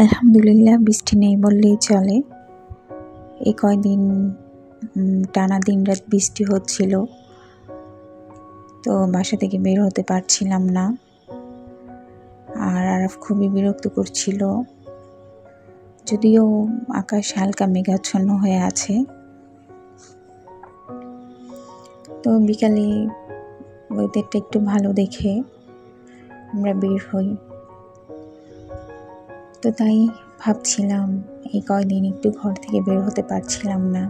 আলহামদুলিল্লাহ, বৃষ্টি নেই বললেই চলে। এই কয়দিন টানা দিন রাত বৃষ্টি হচ্ছিল। তো বাসা থেকে বের হতে পারছিলাম না। আর আরফ খুবই বিরক্ত করছিল যদিও আকাশ হালকা মেঘাচ্ছন্ন হয়ে আছে। তো বিকালে ওয়েদারটা একটু ভালো দেখে আমরা বের হই। তো তাই ভাবছিলাম, এই কয়দিন একটু ঘর থেকে বের হতে পারছিলাম না।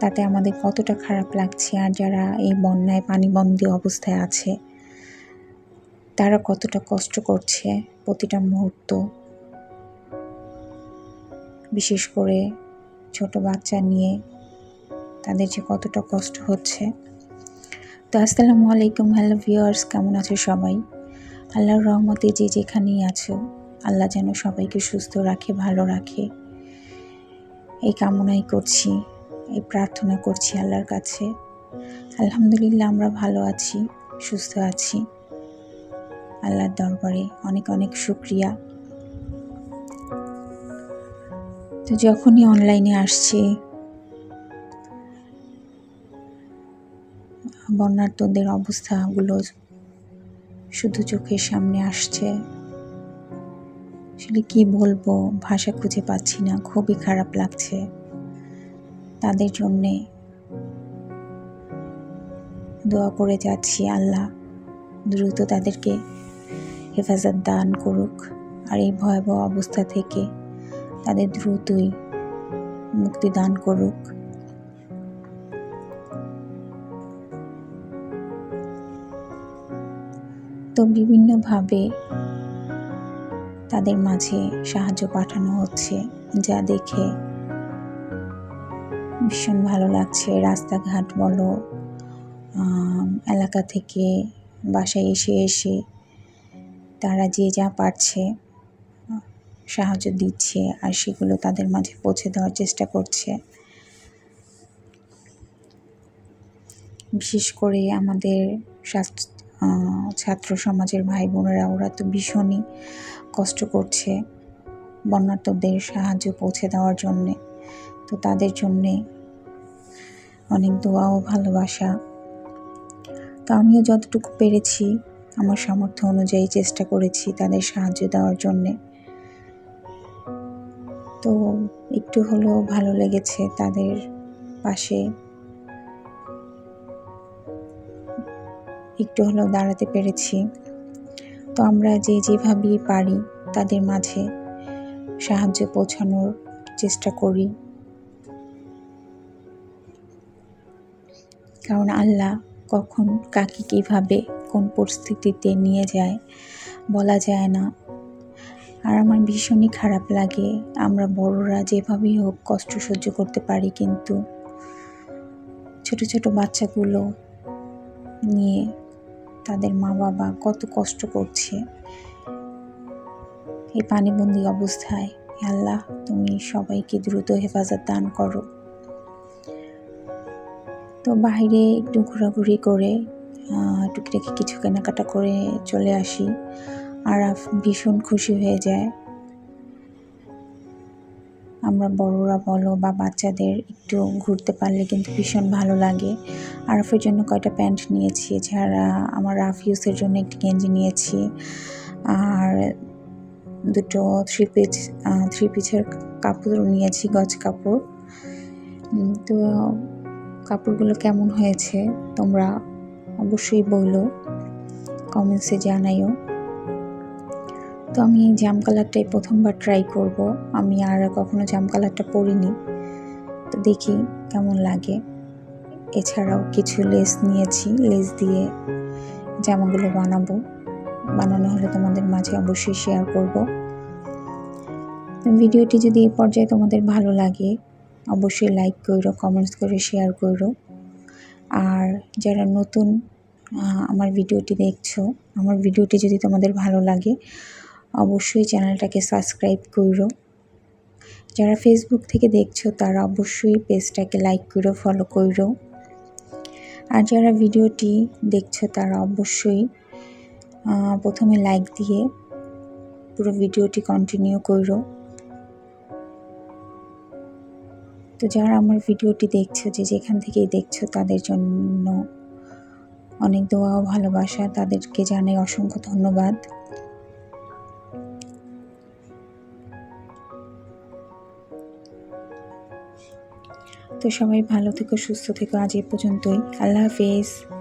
তাতে আমাদের কতটা খারাপ লাগছে আর যারা এই বন্যায় পানিবন্দী অবস্থায় আছে, তারা কতটা কষ্ট করছে প্রতিটা মুহূর্ত। বিশেষ করে ছোট বাচ্চা নিয়ে তাদের যে কতটা কষ্ট হচ্ছে। তো আসসালামু আলাইকুম, হ্যালো ভিউয়ার্স, কেমন আছো সবাই? আল্লাহর রহমতে যে যেখানেই আছো আল্লাহ যেন সবাইকে সুস্থ রাখে, ভালো রাখে। এই কামনাই করছি, এই প্রার্থনা করছি আল্লাহর কাছে। আলহামদুলিল্লাহ আমরা ভালো আছি, সুস্থ আছি। আল্লাহর দরবারে অনেক অনেক শুক্রিয়া। তো যখনই অনলাইনে আসছে বন্যার্থদের অবস্থাগুলো শুধু চোখের সামনে আসছে। আসলে কি বলব? ভাষা খুঁজে পাচ্ছি না। খুবই খারাপ লাগছে তাদের জন্যে। দোয়া করে যাচ্ছি আল্লাহ। দ্রুত তাদেরকে হেফাজত দান করুক। আর এই ভয়াবহ অবস্থা থেকে তাদের দ্রুতই মুক্তি দান করুক। তো বিভিন্নভাবে তাদের মাঝে সাহায্য পাঠানো হচ্ছে, যা দেখে ভীষণ ভালো লাগছে। রাস্তাঘাট বলো এলাকা থেকে বাসায় এসে এসে তারা যে যা পারছে, সাহায্য দিচ্ছে আর সেগুলো তাদের মাঝে পৌঁছে দেওয়ার চেষ্টা করছে। বিশেষ করে আমাদের ছাত্র সমাজের ভাই বোনেরা, ওরা তো ভীষণই কষ্ট করছে বন্যার্থদের সাহায্য পৌঁছে দেওয়ার জন্যে। তো তাদের জন্যে অনেক দোয়া ও ভালোবাসা। তো আমিও যতটুকু পেরেছি, আমার সামর্থ্য অনুযায়ী চেষ্টা করেছি তাদের সাহায্য দেওয়ার জন্যে। তো একটু হলেও ভালো লেগেছে তাদের পাশে। একটু হলেও দাঁড়াতে পেরেছি। তো আমরা যে যেভাবেই পারি তাদের মাঝে সাহায্য পৌঁছানোর চেষ্টা করি। কারণ আল্লাহ কখন কাকে কীভাবে কোন পরিস্থিতিতে নিয়ে যায় বলা যায় না। আর আমার ভীষণই খারাপ লাগে, আমরা বড়রা যেভাবেই হোক কষ্ট সহ্য করতে পারি কিন্তু ছোট ছোট বাচ্চাগুলো নিয়ে তাদের মা বাবা কত কষ্ট করছে। এই পানিবন্দি অবস্থায় আল্লাহ, তুমি সবাইকে দ্রুত হেফাজত দান করো। তো বাইরে একটু ঘোরাঘুরি করে টুকিটাকি কিছু কেনাকাটা করে চলে আসি। আর ভীষণ খুশি হয়ে যায়। বড়রা বলো বা বাচ্চাদের একটু ঘুরতে পারলে কিন্তু ভীষণ ভালো লাগে। আরফের জন্য কয়টা প্যান্ট নিয়েছি, এছাড়া আমার রাফিউসের জন্য একটি গেঞ্জি নিয়েছি। আর দুটো থ্রি পিচ থ্রি পিচের কাপড় নিয়েছি, গজ কাপড়। তো কাপড়গুলো কেমন হয়েছে তোমরা অবশ্যই বলো কমেন্টসে জানাইও। তো আমি এই জাম কালারটাই প্রথমবার ট্রাই করব। আমি আর কখনো জাম কালারটা পরিনি। তো দেখি কেমন লাগে। এছাড়াও কিছু লেস নিয়েছি। লেস দিয়ে জামাগুলো বানাবো। বানানো হলে তোমাদের মাঝে অবশ্যই শেয়ার করব। ভিডিওটি যদি এই পর্যায়ে তোমাদের ভালো লাগে, অবশ্যই লাইক করো কমেন্টস করে শেয়ার করো। আর যারা নতুন আমার ভিডিওটি দেখছ, আমার ভিডিওটি যদি তোমাদের ভালো লাগে অবশ্যই চ্যানেলটাকে সাবস্ক্রাইব করো। যারা ফেসবুক থেকে দেখছ, তারা অবশ্যই পেজটাকে লাইক করো ফলো করো। আর যারা ভিডিওটি দেখছ, তারা অবশ্যই প্রথমে লাইক দিয়ে পুরো ভিডিওটি কন্টিনিউ করো। তো যারা আমার ভিডিওটি দেখছ, যে যেখান থেকেই দেখছ, তাদের জন্য অনেক দোয়া ভালোবাসা। তাদেরকে জানাই অসংখ্য ধন্যবাদ। তো সবাই ভালো থেকো সুস্থ থেকো। আজ এ পর্যন্তই। আল্লাহ হাফিজ।